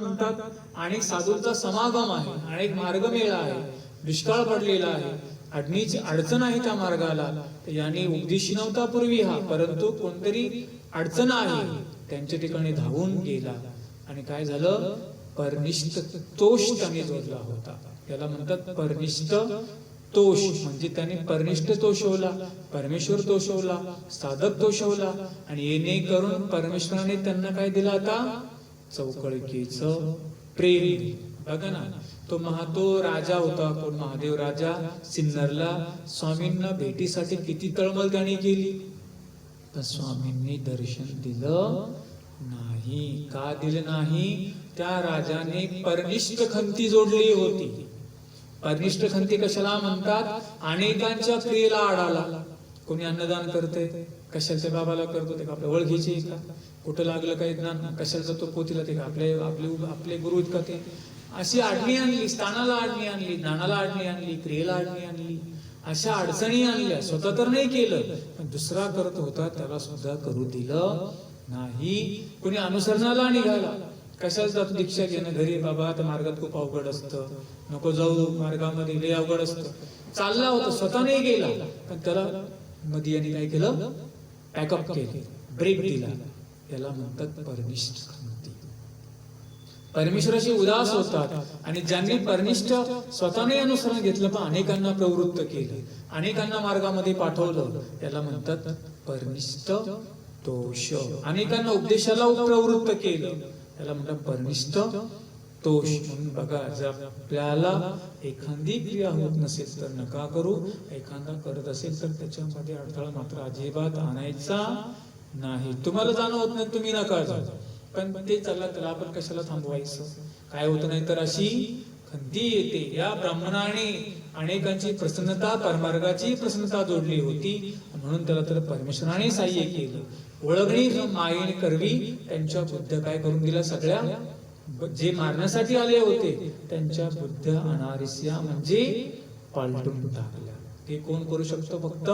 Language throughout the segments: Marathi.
म्हणतात अनेक साधूंचा समागम आहे अनेक मार्गमेळा आहे दुष्काळ पडलेला आहे. अडणीची अडचण आहे त्या मार्गाला. तर याने उपदेशी नव्हता पूर्वी हा परंतु कोणतरी अडचण आहे त्यांच्या ठिकाणी धावून गेला. आणि काय झालं? परनिष्ठ तोष त्याने जोडला होता. त्याला म्हणतात परनिष्ठ तोष. म्हणजे त्याने परनिष्ठ तोषवला परमेश्वर तोषवला साधक तोषवला आणि येणे करून परमेश्वराने त्यांना काय दिला आता? चौकळकीच प्रेम. बघा ना तो महा तो राजा होता कोण महादेव राजा? सिन्नरला स्वामींना भेटीसाठी किती तळमळ त्याने केली तर स्वामींनी दर्शन दिलं नाही. का दिलं नाही? त्या राजाने परनिष्ठ खंती जोडली होती. परनिष्ठ खंती कशाला म्हणतात? अनेकांच्या क्रियेला आडाला. कोणी अन्नदान करते कशाच्या बाबाला करतो ते का आपल्या ओळखीचे का? कुठं लागलं काही ज्ञान? कशाला जातो पोतीला ते का? आपले आपले आपले गुरु आहेत का ते? अशी आडणी आणली स्थानाला आडणी आणली ज्ञानाला आडणी आणली क्रियेला आडणी आणली. अशा अडचणी आणल्या. स्वतः तर नाही केलं पण दुसरा करत होता त्याला सुद्धा करू दिलं नाही. कोणी अनुसरणाला निघाला. कशाच जातो दीक्षा घेणं? घरी बाबा आता मार्गात खूप अवघड असतं. नको जाऊ मार्गामध्ये लय अवघड असतं. चालला होता स्वतः नाही गेला. पण त्याला मध्ये यांनी काय केलं? पॅकअप केलं. ब्रेक दिला. याला म्हणतात परनिष्ठ खंती परमेश्वराशी उदास होतात आणि ज्यांनी परनिष्ठ स्वतःने अनुसरण घेतलं पण अनेकांना प्रवृत्त केलं अनेकांना मार्गामध्ये पाठवलं त्याला म्हणतात परनिष्ठ दोष. अनेकांना उपदेशाला प्रवृत्त केलं. त्याला म्हणतात परनिष्ठ तोष म्हणून बघा जर आपल्याला एखादी क्रिया होत नसेल तर नका करू. एखादा करत असेल तर त्याच्यामध्ये अडथळा मात्र अजिबात आणायचा नाही. तुम्हाला जाणं होत नाही तुम्ही नका जाऊ. पण ते चला तर आपण कशाला थांबवायचं? काय होत नाही तर अशी खंती येते. या ब्राह्मणाने अनेकांची प्रसन्नता परमार्गाची प्रसन्नता जोडली होती. म्हणून त्याला तर परमेश्वराने सहाय्य केलं. ओळखणी मायेने करवी त्यांच्या बुद्ध काय करून दिला सगळ्या? जे मारण्यासाठी आले होते त्यांच्या बुद्ध अनारिस्या म्हणजे पालटून टाकल्या. ते कोण करू शकतो फक्त?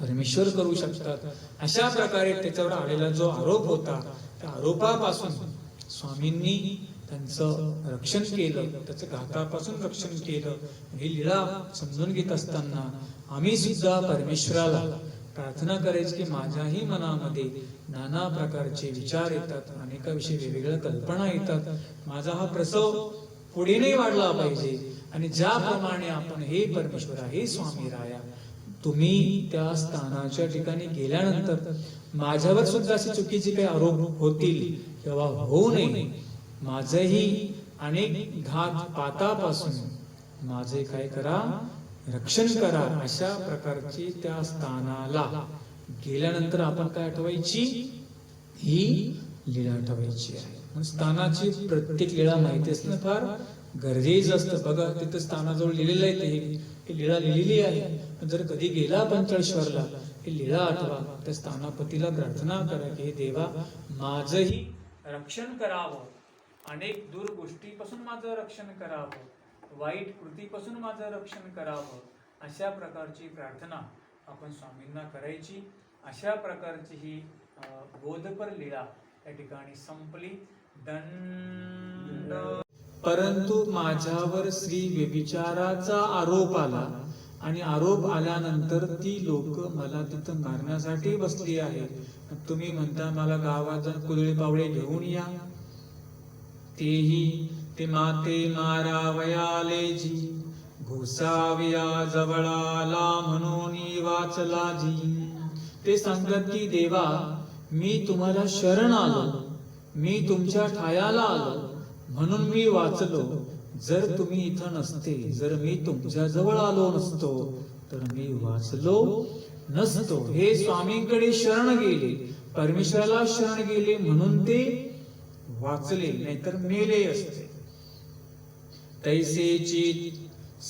परमेश्वर करू शकतात. अशा प्रकारे त्याच्यावर आलेला जो आरोप होता त्या आरोपापासून स्वामींनी त्यांचं रक्षण केलं त्याचं घातापासून रक्षण केलं. ही लीळा समजून घेत असताना आम्ही सुद्धा परमेश्वराला प्रार्थना करायची की माझ्याही मनामध्ये नाना प्रकारचे विचार येतात अनेकाविषयी वेगवेगळ्या कल्पना येतात. माझा हा प्रसव पुढे नाही वाढला पाहिजे आणि ज्याप्रमाणे आपण हे परमेश्वरा हे स्वामी राया तुम्ही त्या स्थानाच्या ठिकाणी गेल्यानंतर माझ्यावर सुद्धा अशी चुकीचे काही आरोप होतील किंवा होऊ नये. माझही अनेक घात पातापासून माझे काय करा रक्षण करा अशा प्रकारची त्या स्थानाला. गेल्यानंतर आपण काय आठवायची? ही लीळा आठवायची आहे. स्थानाची प्रत्येक लीळा माहिती असणं फार गरजेचं असतं. बघा तिथं स्थानाजवळ लिहिलेलं आहे ते. ही लीळा लिहिलेली आहे. पण जर कधी गेला पंचळेश्वरला ही लीळा आठवा. त्या स्थानापतीला प्रार्थना करा की देवा माझही रक्षण करावं. अनेक दूर गोष्टीपासून माझं रक्षण करावं. वाईट कृतीपासून माझं रक्षण करावं अशा प्रकारची प्रार्थना आपण स्वामींना करायची. अशा प्रकारची ही बोधपर लीळा या ठिकाणी संपली. दंड. परंतु माझ्यावर श्री व्यभिचाराचा आरोप आला आणि आरोप आल्यानंतर ती लोक मला तिथं मारण्यासाठी बसली आहेत. तुम्ही म्हणता मला गावात कुदळी पावळे घेऊन या. तेही ते माते मारावयाले जी घुसाविया जवळाला म्हणून वाचला जी ते सांगतात की देवा मी तुम्हाला शरण आलो मी तुमच्या ठायाला आलो म्हणून मी वाचलो. जर तुम्ही इथं नसते जर मी तुमच्या जवळ आलो नसतो तर मी वाचलो नसतो. हे स्वामींकडे शरण गेले. परमेश्वराला शरण गेले म्हणून ते वाचले नाहीतर मेले असते. तैसेची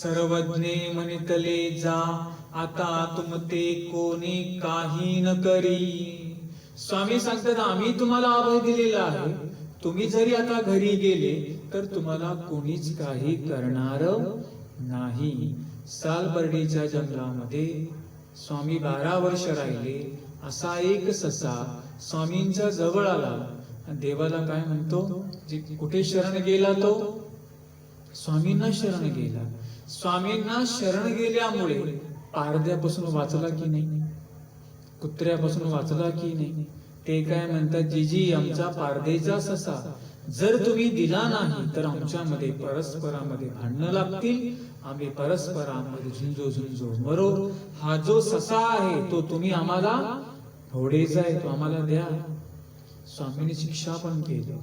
सर्वज्ञे म्हणितले जा आता तुमते कोणी काही न करी. स्वामी सांगतात आम्ही तुम्हाला अभय दिलेला आहे. तुम्ही जरी आता घरी गेले तर तुम्हाला कोणीच काही करणार नाही. सालबर्डीच्या जंगलामध्ये स्वामी बारा वर्ष राहिले. असा एक ससा स्वामींच्या जवळ आला. देवाला काय म्हणतो? जे कुठे शरण गेला तो स्वामींना शरण गेला. स्वामींना शरण गेल्यामुळे पारद्यापासून वाचला की नाही? कुत्र्यापासून वाचला की नाही? ते काय म्हणतात जीजी आमचा पारदेचा ससा. जर तुम्ही दिला नाही तर आमच्यामध्ये परस्परामध्ये भांडणं लागतील. आम्ही परस्परामध्ये झुंजो झुंजो मरो. हा जो ससा आहे तो तुम्ही आम्हाला घोडेचा आहे तो आम्हाला द्या. स्वामींनी शिक्षा पण केली.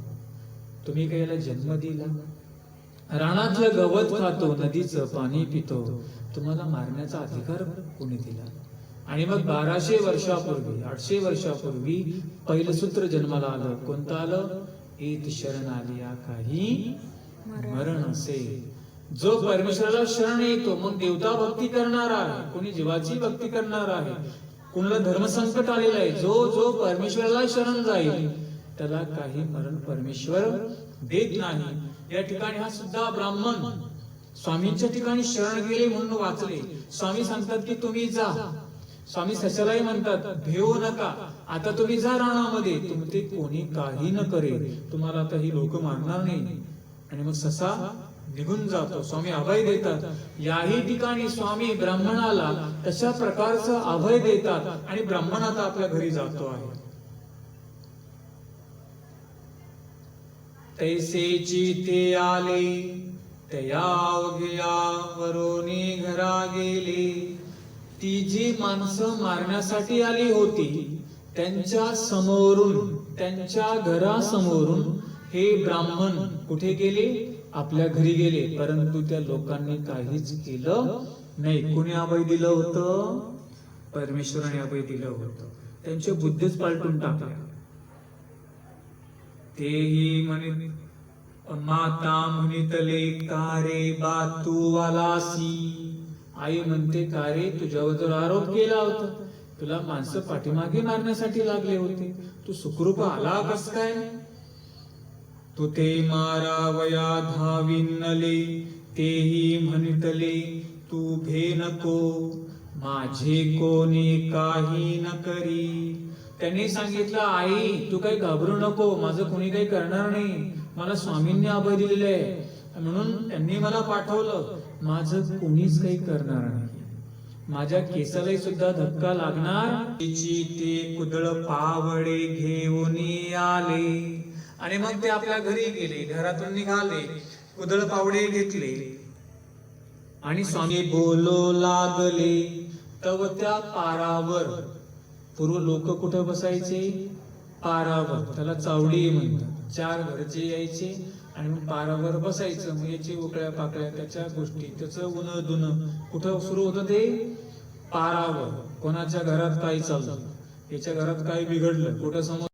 तुम्ही काय याला जन्म दिला? रानातलं गवत खातो नदीचं पाणी पितो. तुम्हाला मारण्याचा अधिकार कोणी दिला? आणि मग बाराशे वर्षापूर्वी आठशे वर्षापूर्वी पहिलं सूत्र जन्माला आलं. कोणतं आलं? ईत शरण आली काही मरण असे जो परमेश्वराला शरण येतो मग देवता भक्ती करणार आहे. कोणी जीवाची भक्ती करणार आहे? कोणाला धर्मसंकट आलेलं आहे? जो जो परमेश्वराला शरण जाईल त्याला काही मरण परमेश्वर देत नाही. या ठिकाणी हा सुद्धा ब्राह्मण स्वामींच्या ठिकाणी शरण गेले म्हणून वाचले. स्वामी सांगतात की तुम्ही जा. स्वामी सशालाही म्हणतात भेऊ नका. आता तुम्ही जा राणामध्ये तुमचे कोणी काही न करे. तुम्हाला आता ही लोक मारणार नाही. आणि मग ससा निघून जातो. स्वामी अभय देतात याही ठिकाणी स्वामी ब्राह्मणाला तशा प्रकारचं अभय देतात आणि ब्राह्मण आता आपल्या घरी जातो आहे. तैसे ते आले तया अवघ्या वरोनी घरा गेले ती जी माणसं मारण्यासाठी आली होती त्यांच्या समोरून त्यांच्या घरासमोरून हे ब्राह्मण कुठे गेले? आपल्या घरी गेले. परंतु त्या लोकांनी काहीच केलं नाही. कुणी अभय दिलं होतं? परमेश्वराने अभय दिलं होतं. त्यांचे बुद्धीच पालटून टाकल्या तेही म्हणे माता म्हणितले कारे बातू वालासी. आई म्हणते कारे तुझ्यावर जर आरोप केला होता तुला माणसं पाठीमागे मारण्यासाठी लागले होते. तू सुखरूप आला कस काय? तू ते मारावया धाविनले तेही म्हणितले तू भे नको. माझे कोणी काही न करी. त्यांनी सांगितलं आई तू काही घाबरू नको माझं कोणी काही करणार नाही. मला स्वामींनी अभय दिलेलं आहे. म्हणून त्यांनी मला पाठवलं माझं कोणीच काही करणार नाही. माझ्या केसालाही सुद्धा धक्का लागणार. तिची ते कुदळ पावडे घेऊन आले. आणि मग ते आपल्या घरी गेले घरातून निघाले कुदळ पावडे घेतले. आणि स्वामी बोलो लागले तव त्या पारावर पूर्व लोक कुठं बसायचे? पारावर. त्याला चावडी म्हणतात. चार घरचे यायचे आणि मग पारावर बसायचं. मग याची उकळ्या पाकळ्या त्याच्या गोष्टी. त्याचं उन दुन कुठं सुरू होतं ते? पारावर. कोणाच्या घरात काय चाललं? याच्या घरात काय बिघडलं? कुठं समोर